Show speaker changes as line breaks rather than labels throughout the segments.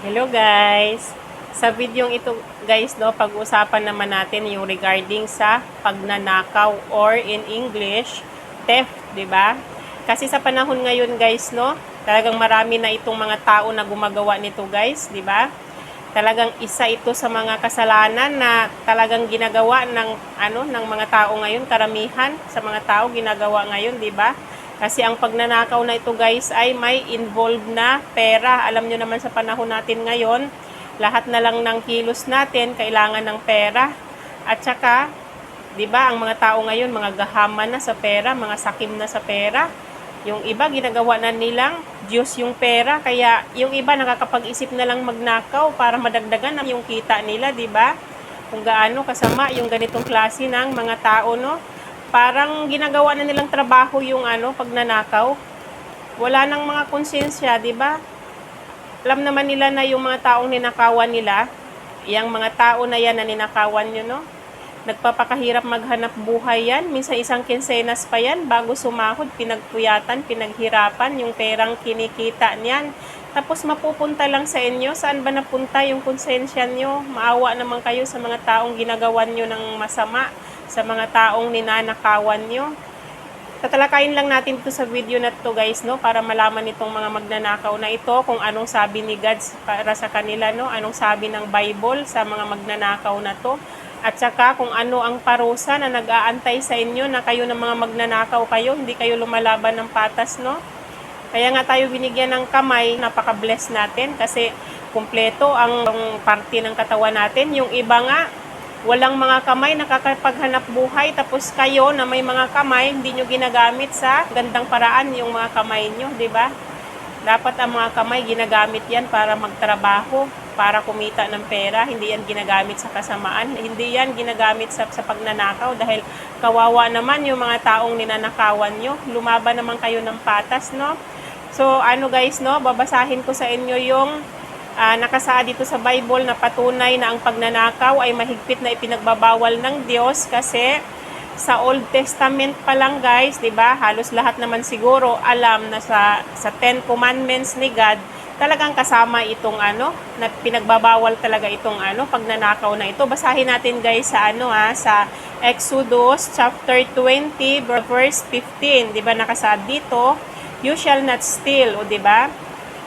Hello guys! Sa videong ito guys, no, pag-usapan naman natin yung regarding sa pagnanakaw or in English, theft, 'di ba? Kasi sa panahon ngayon guys, no, talagang marami na itong mga tao na gumagawa nito guys, 'di ba? Talagang isa ito sa mga kasalanan na talagang ginagawa ng ano ng mga tao ngayon, karamihan sa mga tao ginagawa ngayon, 'di ba? Kasi ang pagnanakaw na ito guys ay may involved na pera. Alam nyo naman sa panahon natin ngayon, lahat na lang ng kilos natin kailangan ng pera. At saka, 'di ba, ang mga tao ngayon mga gahaman na sa pera, mga sakim na sa pera. Yung iba ginagawa na nilang Diyos yung pera, kaya yung iba nakakapag-isip na lang magnakaw para madagdagan ang yung kita nila, 'di ba? Kung gaano kasama yung ganitong klase ng mga tao, no? Parang ginagawa na nilang trabaho yung ano, pagnanakaw. Wala nang mga konsensya, 'di ba? alam naman nila na yung mga taong ninakawan nila, yung mga tao na yan na ninakawan nyo, no? Nagpapakahirap maghanap buhay yan. Minsan isang kinsenas pa yan. Bago sumahod, pinagpuyatan, pinaghirapan yung perang kinikita niyan. Tapos mapupunta lang sa inyo. Saan ba napunta yung konsensya nyo? Maawa naman kayo sa mga taong ginagawan nyo ng masama. Sa mga taong ninanakawan nyo. Tatalakayin lang natin ito sa video na to guys no para malaman itong mga magnanakaw na ito kung anong sabi ni God para sa kanila no anong sabi ng Bible sa mga magnanakaw na to. At saka kung ano ang parusa na nag-aantay sa inyo na kayo ng mga magnanakaw kayo hindi kayo lumalaban ng patas no. Kaya nga tayo binigyan ng kamay napaka-bless natin kasi kumpleto ang parte ng katawan natin. Yung iba nga walang mga kamay nakakapaghanap buhay. Tapos kayo na may mga kamay hindi nyo ginagamit sa gandang paraan yung mga kamay nyo, di ba? Dapat ang mga kamay ginagamit yan para magtrabaho, para kumita ng pera, hindi yan ginagamit sa kasamaan, hindi yan ginagamit sa, sa pagnanakaw dahil kawawa naman yung mga taong ninanakawan nyo, lumaban naman kayo ng patas, no? So, ano guys, no, babasahin ko sa inyo yung uh, nakasaad dito sa Bible na patunay na ang pagnanakaw ay mahigpit na ipinagbabawal ng Diyos kasi sa Old Testament pa lang guys, 'di ba? Halos lahat naman siguro alam na sa sa 10 commandments ni God, talagang kasama itong ano, na pinagbabawal talaga itong ano, pagnanakaw na ito. Basahin natin guys sa ano ha, sa Exodus chapter 20 verse 15, 'di ba? Nakasaad dito, you shall not steal, 'di ba?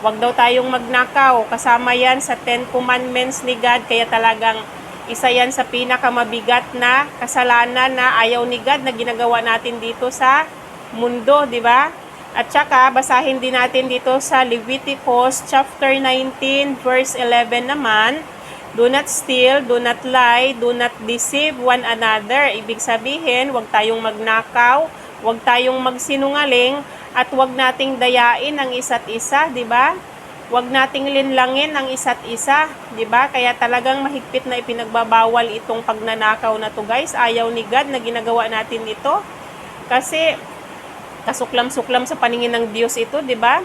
Huwag daw tayong magnakaw. Kasama yan sa Ten Commandments ni God. Kaya talagang isa yan sa pinakamabigat na kasalanan na ayaw ni God na ginagawa natin dito sa mundo, di ba? At saka, basahin din natin dito sa Leviticus chapter 19 verse 11 naman, Do not steal, do not lie, do not deceive one another. Ibig sabihin, huwag tayong magnakaw, huwag tayong magsinungaling, at wag nating dayain ang isa't isa, 'di ba? Wag nating linlangin ang isa't isa, 'di ba? Kaya talagang mahigpit na ipinagbabawal itong pagnanakaw na to, guys. Ayaw ni God na ginagawa natin ito. Kasi kasuklam-suklam sa paningin ng Diyos ito, 'di ba?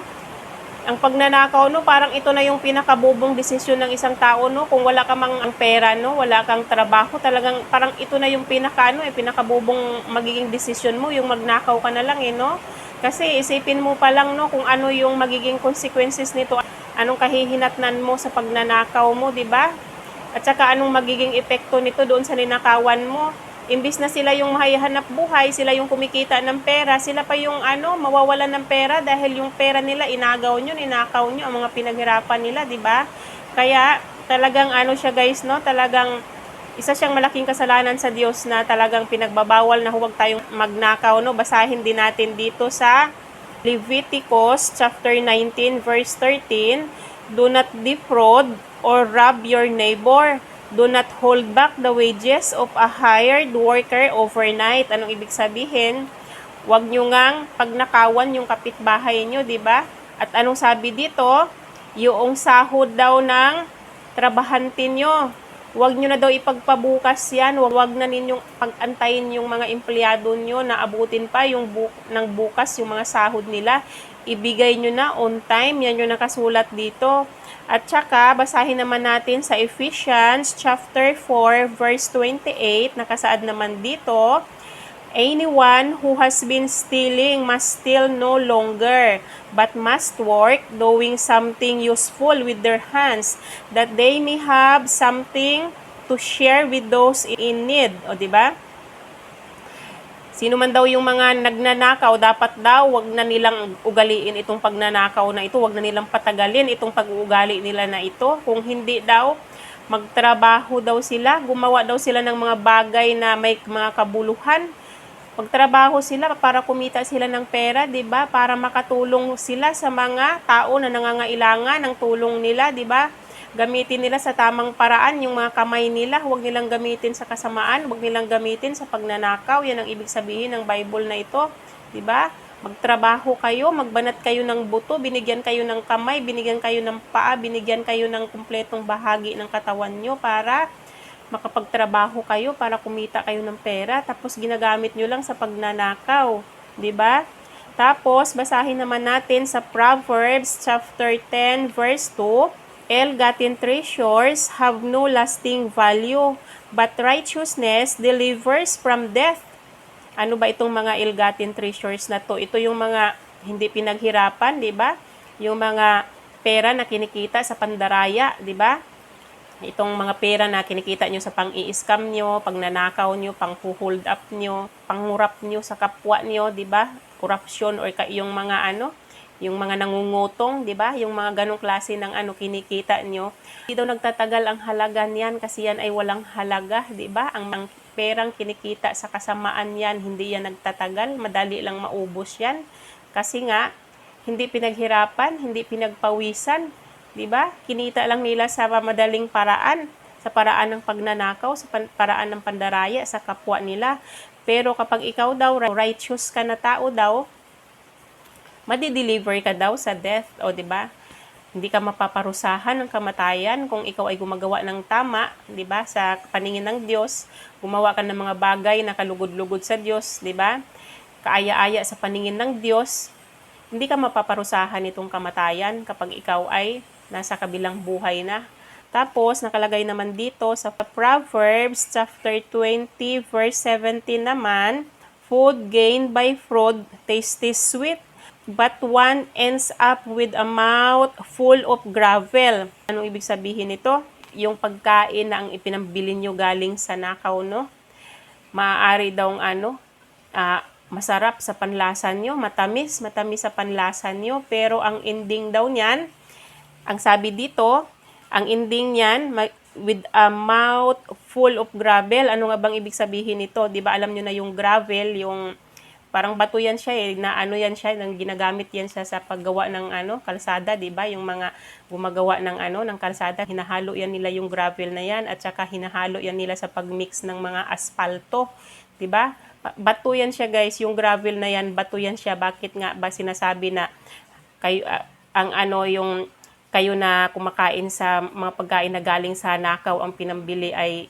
Ang pagnanakaw no, parang ito na yung pinakabubong desisyon ng isang tao no, kung wala ka mang ang pera no, wala kang trabaho, talagang parang ito na yung pinaka ano, eh, pinakabubong magiging desisyon mo, yung magnakaw ka na lang eh no. Kasi isipin mo pa lang no kung ano yung magiging consequences nito, anong kahihinatnan mo sa pagnanakaw mo, 'di ba? At saka anong magiging epekto nito doon sa ninakawan mo. Imbis na sila yung mahahanap buhay, sila yung kumikita ng pera, sila pa yung ano, mawawalan ng pera dahil yung pera nila inagaw nyo, ninakaw nyo ang mga pinaghirapan nila, 'di ba? Kaya talagang ano siya guys, no? Talagang isa siyang malaking kasalanan sa Diyos na talagang pinagbabawal na huwag tayong magnakaw. No? Basahin din natin dito sa Leviticus chapter 19 verse 13. Do not defraud or rob your neighbor. Do not hold back the wages of a hired worker overnight. Anong ibig sabihin? Huwag nyo ngang pagnakawan yung kapitbahay nyo, di ba? At anong sabi dito? Yung sahod daw ng trabahante nyo Huwag nyo na daw ipagpabukas yan. Huwag na ninyong pagantayin yung mga empleyado nyo na abutin pa yung bu- ng bukas yung mga sahod nila. Ibigay nyo na on time. Yan yung nakasulat dito. At saka, basahin naman natin sa Ephesians chapter 4 verse 28. Nakasaad naman dito, Anyone who has been stealing must steal no longer, but must work doing something useful with their hands, that they may have something to share with those in need. O, di ba? Sino man daw yung mga nagnanakaw, dapat daw wag na nilang ugaliin itong pagnanakaw na ito, wag na nilang patagalin itong pag-uugali nila na ito. Kung hindi daw, magtrabaho daw sila, gumawa daw sila ng mga bagay na may mga kabuluhan. Magtrabaho sila para kumita sila ng pera, 'di ba? Para makatulong sila sa mga tao na nangangailangan ng tulong nila, 'di ba? Gamitin nila sa tamang paraan yung mga kamay nila, huwag nilang gamitin sa kasamaan, huwag nilang gamitin sa pagnanakaw. Yan ang ibig sabihin ng Bible na ito, 'di ba? Magtrabaho kayo, magbanat kayo ng buto, binigyan kayo ng kamay, binigyan kayo ng paa, binigyan kayo ng kumpletong bahagi ng katawan nyo para makapagtrabaho kayo para kumita kayo ng pera tapos ginagamit nyo lang sa pagnanakaw, 'di ba? Tapos basahin naman natin sa Proverbs chapter 10 verse 2, Ill-gotten treasures have no lasting value, but righteousness delivers from death. Ano ba itong mga ill-gotten treasures na to? Ito yung mga hindi pinaghirapan, 'di ba? Yung mga pera na kinikita sa pandaraya, 'di ba? itong mga pera na kinikita nyo sa pang-i-scam nyo, pagnanakaw nyo, pang-hold up nyo, pangurap nyo sa kapwa nyo, di ba? Corruption or yung mga ano, yung mga nangungutong, di ba? Yung mga ganong klase ng ano kinikita nyo. Hindi daw nagtatagal ang halaga niyan kasi yan ay walang halaga, di ba? Ang, ang perang kinikita sa kasamaan yan, hindi yan nagtatagal, madali lang maubos yan. Kasi nga, hindi pinaghirapan, hindi pinagpawisan, 'di ba? Kinita lang nila sa madaling paraan, sa paraan ng pagnanakaw, sa paraan ng pandaraya sa kapwa nila. Pero kapag ikaw daw righteous ka na tao daw, madi-deliver ka daw sa death, o 'di ba? Hindi ka mapaparusahan ng kamatayan kung ikaw ay gumagawa ng tama, 'di ba? Sa paningin ng Diyos, gumawa ka ng mga bagay na kalugod-lugod sa Diyos, 'di ba? Kaaya-aya sa paningin ng Diyos, hindi ka mapaparusahan itong kamatayan kapag ikaw ay nasa kabilang buhay na. Tapos, nakalagay naman dito sa Proverbs chapter 20 verse 17 naman, Food gained by fraud tastes sweet, but one ends up with a mouth full of gravel. Anong ibig sabihin nito? Yung pagkain na ang ipinambili nyo galing sa nakaw, no? Maaari daw ano, ah, masarap sa panlasa nyo, matamis, matamis sa panlasa nyo, pero ang ending daw niyan, ang sabi dito, ang ending niyan with a mouth full of gravel. Ano nga bang ibig sabihin nito? 'Di ba alam niyo na yung gravel, yung parang bato yan siya eh, na ano yan siya, nang ginagamit yan siya sa paggawa ng ano, kalsada, 'di ba? Yung mga gumagawa ng ano, ng kalsada, hinahalo yan nila yung gravel na yan at saka hinahalo yan nila sa pagmix ng mga asfalto, 'di ba? Bato yan siya guys, yung gravel na yan, bato yan siya. Bakit nga ba sinasabi na kayo ah, ang ano yung kayo na kumakain sa mga pagkain na galing sa nakaw ang pinambili ay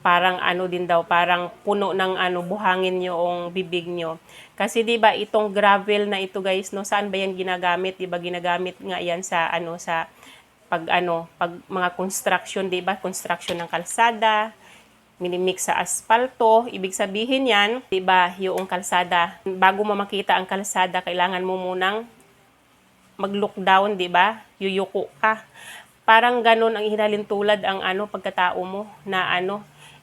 parang ano din daw, parang puno ng ano buhangin yung bibig nyo. Kasi 'di ba itong gravel na ito guys, no, saan ba yan ginagamit? 'Di ba ginagamit nga yan sa ano sa pag ano, pag mga construction, 'di ba? Construction ng kalsada, minimix sa asfalto, ibig sabihin yan, 'di ba, yung kalsada. Bago mo makita ang kalsada, kailangan mo munang mag-look down, 'di ba? Yuyuko ka. Parang ganun ang hinalin tulad ang ano pagkatao mo na ano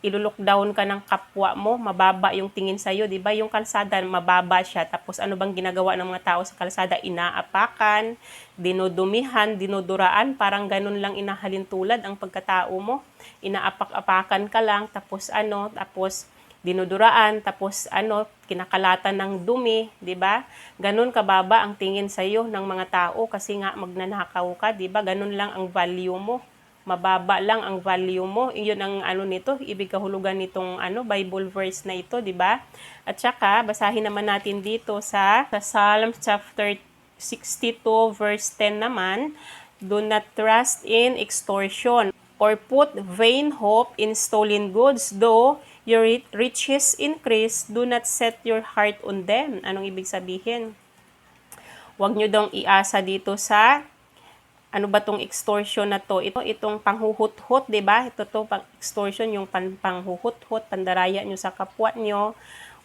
ilulok down ka ng kapwa mo, mababa yung tingin sa iyo, 'di ba? Yung kalsada mababa siya. Tapos ano bang ginagawa ng mga tao sa kalsada? Inaapakan, dinudumihan, dinuduraan, parang ganun lang inahalin tulad ang pagkatao mo. Inaapak-apakan ka lang tapos ano, tapos dinuduraan, tapos ano, kinakalatan ng dumi, 'di ba? Ganun kababa ang tingin sa iyo ng mga tao kasi nga magnanakaw ka, 'di ba? Ganun lang ang value mo. Mababa lang ang value mo. Iyon ang ano nito, ibig kahulugan nitong ano Bible verse na ito, 'di ba? At saka basahin naman natin dito sa, sa Psalm chapter 62 verse 10 naman, do not trust in extortion or put vain hope in stolen goods, though your riches increase, do not set your heart on them. Anong ibig sabihin? Huwag nyo dong iasa dito sa ano ba tong extortion na to? Ito itong panghuhut-hut, 'di ba? Ito to pang extortion yung pan panghuhut-hut, pandaraya nyo sa kapwa nyo.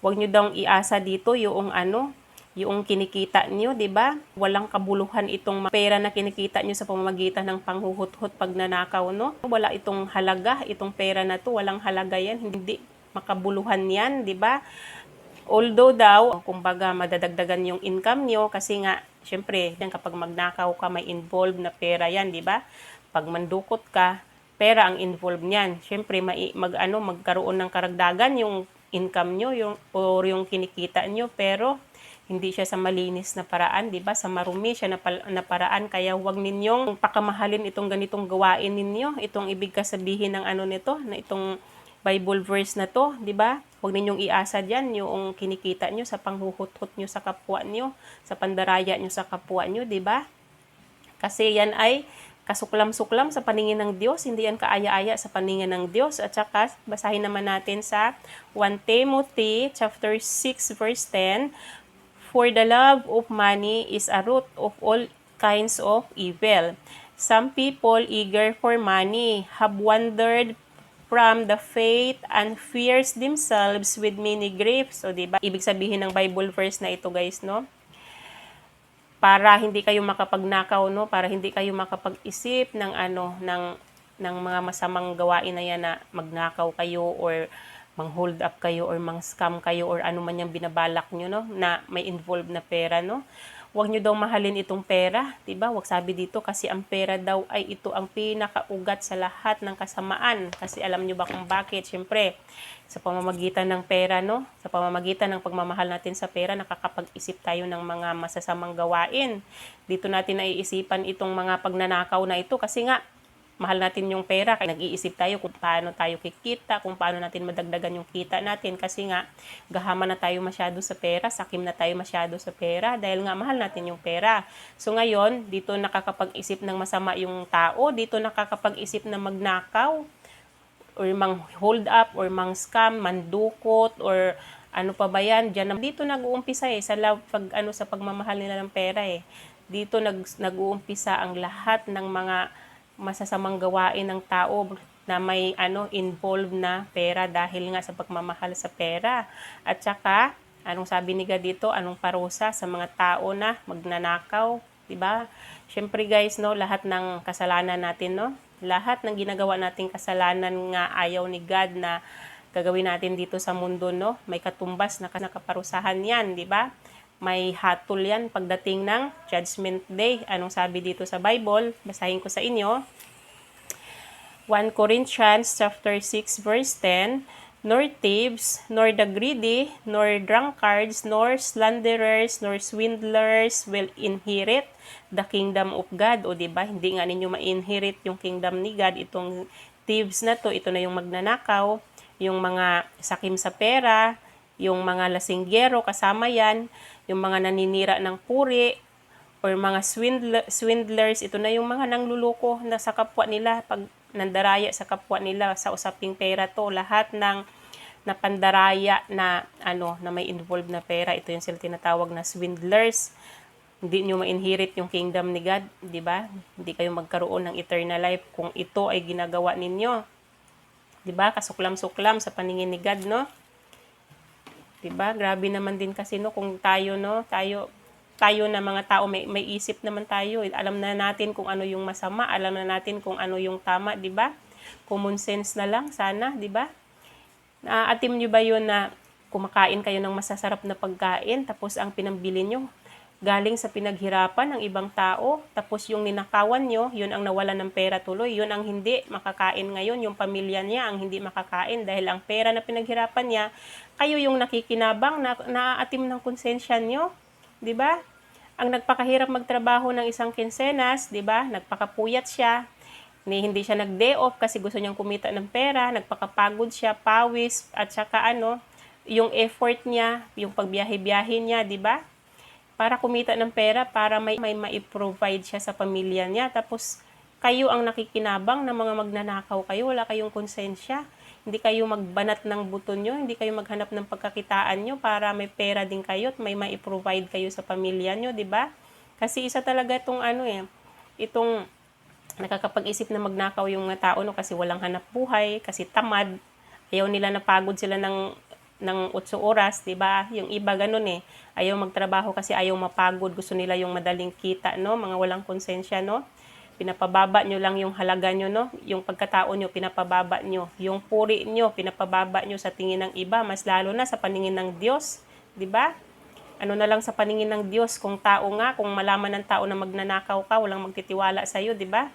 Huwag nyo daw iasa dito yung ano, yung kinikita nyo, di ba? Walang kabuluhan itong pera na kinikita nyo sa pamamagitan ng panghuhut-hut pag nanakaw, no? Wala itong halaga, itong pera na to, walang halaga yan, hindi makabuluhan yan, di ba? Although daw, kumbaga madadagdagan yung income nyo kasi nga, syempre, yan kapag magnakaw ka, may involved na pera yan, di ba? Pag mandukot ka, pera ang involved niyan. Syempre, mai, mag, ano, magkaroon ng karagdagan yung income nyo yung, or yung kinikita nyo, pero hindi siya sa malinis na paraan, 'di ba? Sa marumi siya na, na paraan kaya huwag ninyong pakamahalin itong ganitong gawain ninyo. Itong ibig kasabihin ng ano nito, na itong Bible verse na to, 'di ba? Huwag ninyong iasa diyan yung kinikita nyo sa panghuhut-hut nyo sa kapwa nyo, sa pandaraya nyo sa kapwa nyo, 'di ba? Kasi yan ay kasuklam-suklam sa paningin ng Diyos, hindi yan kaaya-aya sa paningin ng Diyos. At saka, basahin naman natin sa 1 Timothy chapter 6 verse 10, For the love of money is a root of all kinds of evil. Some people eager for money have wandered from the faith and fears themselves with many griefs. So, di ba? Ibig sabihin ng Bible verse na ito, guys, no? para hindi kayo makapagnakaw no para hindi kayo makapag-isip ng ano ng ng mga masamang gawain na yan na magnakaw kayo or mang hold up kayo or mang scam kayo or ano man yung binabalak nyo no na may involved na pera no Huwag nyo daw mahalin itong pera, 'di ba? Huwag sabi dito kasi ang pera daw ay ito ang pinakaugat sa lahat ng kasamaan. Kasi alam nyo ba kung bakit? Siyempre, sa pamamagitan ng pera, no? Sa pamamagitan ng pagmamahal natin sa pera, nakakapag-isip tayo ng mga masasamang gawain. Dito natin naiisipan itong mga pagnanakaw na ito kasi nga mahal natin yung pera, kaya nag-iisip tayo kung paano tayo kikita, kung paano natin madagdagan yung kita natin kasi nga gahama na tayo masyado sa pera, sakim na tayo masyado sa pera dahil nga mahal natin yung pera. So ngayon, dito nakakapag-isip ng masama yung tao, dito nakakapag-isip na magnakaw or mang hold up or mang scam, mandukot or ano pa ba yan? Diyan dito nag-uumpisa eh sa love pag ano sa pagmamahal nila ng pera eh. Dito nag nag-uumpisa ang lahat ng mga masasamang gawain ng tao na may ano involved na pera dahil nga sa pagmamahal sa pera. At saka, anong sabi ni God dito? Anong parusa sa mga tao na magnanakaw, 'di ba? Syempre guys, no, lahat ng kasalanan natin, no? Lahat ng ginagawa nating kasalanan nga ayaw ni God na gagawin natin dito sa mundo, no? May katumbas na nakaparusahan 'yan, 'di ba? May hatol yan pagdating ng Judgment Day. Anong sabi dito sa Bible? Basahin ko sa inyo. 1 Corinthians chapter 6 verse 10 Nor thieves, nor the greedy, nor drunkards, nor slanderers, nor swindlers will inherit the kingdom of God. O di ba hindi nga ninyo ma-inherit yung kingdom ni God. Itong thieves na to, ito na yung magnanakaw, yung mga sakim sa pera, yung mga lasinggero, kasama yan, yung mga naninira ng puri, or mga swindler, swindlers, ito na yung mga nangluluko na sa kapwa nila, pag nandaraya sa kapwa nila sa usaping pera to, lahat ng na pandaraya na ano na may involved na pera ito yung sila tinatawag na swindlers hindi nyo ma-inherit yung kingdom ni God, di ba? Hindi kayo magkaroon ng eternal life kung ito ay ginagawa ninyo. Di ba? Kasuklam-suklam sa paningin ni God, no? 'Di ba? Grabe naman din kasi no kung tayo no, tayo tayo na mga tao may, may isip naman tayo. Alam na natin kung ano yung masama, alam na natin kung ano yung tama, 'di ba? Common sense na lang sana, 'di ba? Naaatim niyo ba 'yun na kumakain kayo ng masasarap na pagkain tapos ang pinambili nyo galing sa pinaghirapan ng ibang tao, tapos yung ninakawan nyo, yun ang nawalan ng pera tuloy, yun ang hindi makakain ngayon, yung pamilya niya ang hindi makakain dahil ang pera na pinaghirapan niya, kayo yung nakikinabang, na, naaatim ng konsensya nyo, di ba? Ang nagpakahirap magtrabaho ng isang kinsenas, di ba? Nagpakapuyat siya, ni hindi siya nag-day off kasi gusto niyang kumita ng pera, nagpakapagod siya, pawis, at saka ano, yung effort niya, yung pagbiyahe-biyahe niya, di ba? para kumita ng pera para may may mai-provide siya sa pamilya niya. Tapos kayo ang nakikinabang na mga magnanakaw kayo, wala kayong konsensya. Hindi kayo magbanat ng buto nyo, hindi kayo maghanap ng pagkakitaan nyo para may pera din kayo at may mai-provide kayo sa pamilya nyo, di ba? Kasi isa talaga itong ano eh, itong nakakapag-isip na magnakaw yung mga tao no kasi walang hanap buhay, kasi tamad, ayaw nila napagod sila ng ng 8 oras, 'di ba? Yung iba ganun eh. Ayaw magtrabaho kasi ayaw mapagod, gusto nila yung madaling kita, no? Mga walang konsensya, no? Pinapababa nyo lang yung halaga nyo, no? Yung pagkatao nyo, pinapababa nyo. Yung puri nyo, pinapababa nyo sa tingin ng iba, mas lalo na sa paningin ng Diyos, 'di ba? Ano na lang sa paningin ng Diyos, kung tao nga, kung malaman ng tao na magnanakaw ka, walang magtitiwala sa iyo, 'di ba?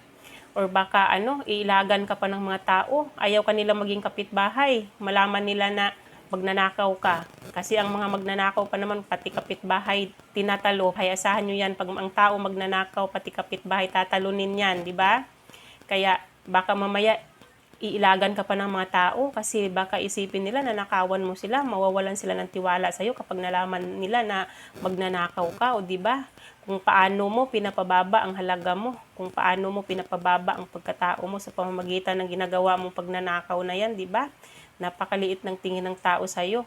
or baka ano, iilagan ka pa ng mga tao. Ayaw ka nila maging kapitbahay. Malaman nila na magnanakaw ka. Kasi ang mga magnanakaw pa naman, pati kapitbahay, tinatalo. Hayasahan nyo yan. Pag ang tao magnanakaw, pati kapitbahay, tatalunin yan, di ba? Kaya baka mamaya iilagan ka pa ng mga tao kasi baka isipin nila na nakawan mo sila, mawawalan sila ng tiwala sa iyo kapag nalaman nila na magnanakaw ka o di ba? Kung paano mo pinapababa ang halaga mo, kung paano mo pinapababa ang pagkatao mo sa pamamagitan ng ginagawa mong pagnanakaw na yan, di ba? Napakaliit ng tingin ng tao sa iyo.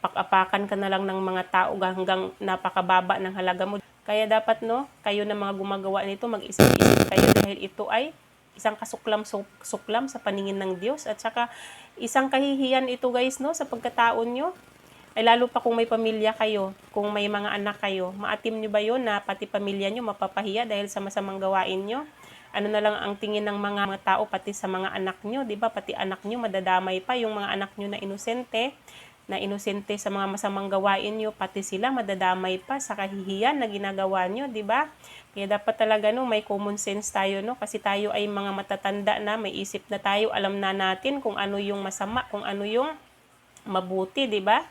Pak-apakan ka na lang ng mga tao hanggang napakababa ng halaga mo. Kaya dapat no, kayo na mga gumagawa nito, mag-isip-isip kayo dahil ito ay isang kasuklam suklam sa paningin ng Diyos at saka isang kahihiyan ito guys no sa pagkataon nyo ay lalo pa kung may pamilya kayo, kung may mga anak kayo, maatim nyo ba yun na pati pamilya nyo mapapahiya dahil sa masamang gawain nyo? Ano na lang ang tingin ng mga, mga tao pati sa mga anak nyo, di ba? Pati anak nyo madadamay pa yung mga anak nyo na inosente, na inosente sa mga masamang gawain nyo, pati sila madadamay pa sa kahihiyan na ginagawa nyo, di ba? Kaya dapat talaga no, may common sense tayo no kasi tayo ay mga matatanda na, may isip na tayo, alam na natin kung ano yung masama, kung ano yung mabuti, di ba?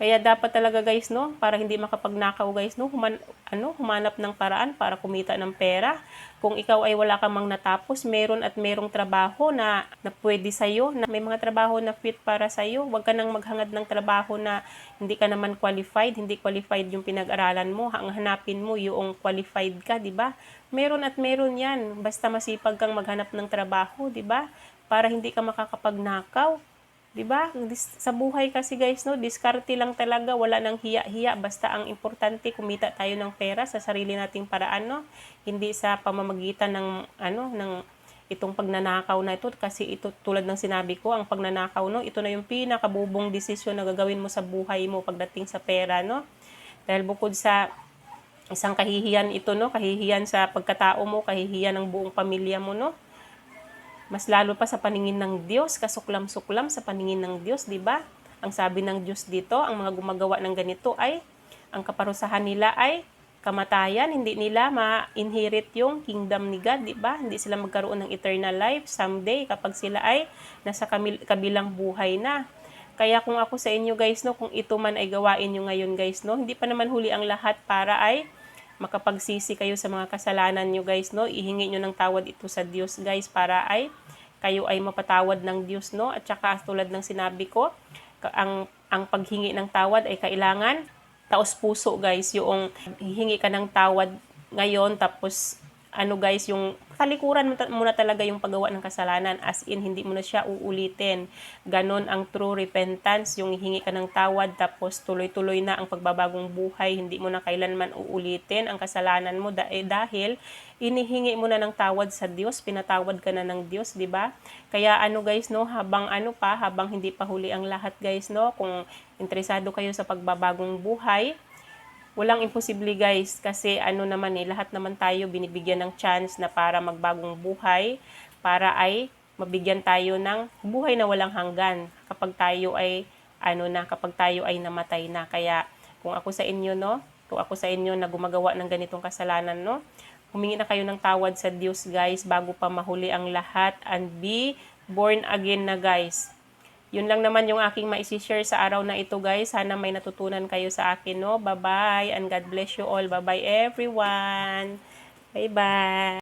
Kaya dapat talaga guys no, para hindi makapagnakaw guys no, human, ano, humanap ng paraan para kumita ng pera. Kung ikaw ay wala ka mang natapos, meron at merong trabaho na, na pwede sa'yo, na may mga trabaho na fit para sa'yo. Huwag ka nang maghangad ng trabaho na hindi ka naman qualified, hindi qualified yung pinag-aralan mo. Ang hanapin mo yung qualified ka, di ba? Meron at meron yan. Basta masipag kang maghanap ng trabaho, di ba? Para hindi ka makakapagnakaw 'Di ba? Sa buhay kasi guys, no, diskarte lang talaga, wala nang hiya-hiya, basta ang importante kumita tayo ng pera sa sarili nating paraan, no? Hindi sa pamamagitan ng ano, ng itong pagnanakaw na ito kasi ito tulad ng sinabi ko, ang pagnanakaw, no, ito na yung pinakabubong desisyon na gagawin mo sa buhay mo pagdating sa pera, no? Dahil bukod sa isang kahihiyan ito, no, kahihiyan sa pagkatao mo, kahihiyan ng buong pamilya mo, no? Mas lalo pa sa paningin ng Diyos, kasuklam-suklam sa paningin ng Diyos, di ba? Ang sabi ng Diyos dito, ang mga gumagawa ng ganito ay, ang kaparusahan nila ay kamatayan, hindi nila ma-inherit yung kingdom ni God, di ba? Hindi sila magkaroon ng eternal life someday kapag sila ay nasa kabilang buhay na. Kaya kung ako sa inyo guys, no, kung ito man ay gawain nyo ngayon guys, no, hindi pa naman huli ang lahat para ay makapagsisi kayo sa mga kasalanan nyo guys, no? Ihingi nyo ng tawad ito sa Diyos guys para ay kayo ay mapatawad ng Diyos, no? At saka tulad ng sinabi ko, ang, ang paghingi ng tawad ay kailangan taos puso guys, yung hihingi ka ng tawad ngayon tapos ano guys, yung talikuran mo na talaga yung paggawa ng kasalanan as in hindi mo na siya uulitin. Ganon ang true repentance, yung hingi ka ng tawad tapos tuloy-tuloy na ang pagbabagong buhay, hindi mo na kailanman uulitin ang kasalanan mo eh, dahil inihingi mo na ng tawad sa Diyos, pinatawad ka na ng Diyos, di ba? Kaya ano guys, no, habang ano pa, habang hindi pa huli ang lahat guys, no, kung interesado kayo sa pagbabagong buhay, walang imposible guys kasi ano naman eh lahat naman tayo binibigyan ng chance na para magbagong buhay para ay mabigyan tayo ng buhay na walang hanggan kapag tayo ay ano na kapag tayo ay namatay na. Kaya kung ako sa inyo no kung ako sa inyo na gumagawa ng ganitong kasalanan no humingi na kayo ng tawad sa Diyos guys bago pa mahuli ang lahat and be born again na guys yun lang naman yung aking maisishare sa araw na ito guys. Sana may natutunan kayo sa akin no. Bye-bye and God bless you all. Bye-bye everyone. Bye-bye.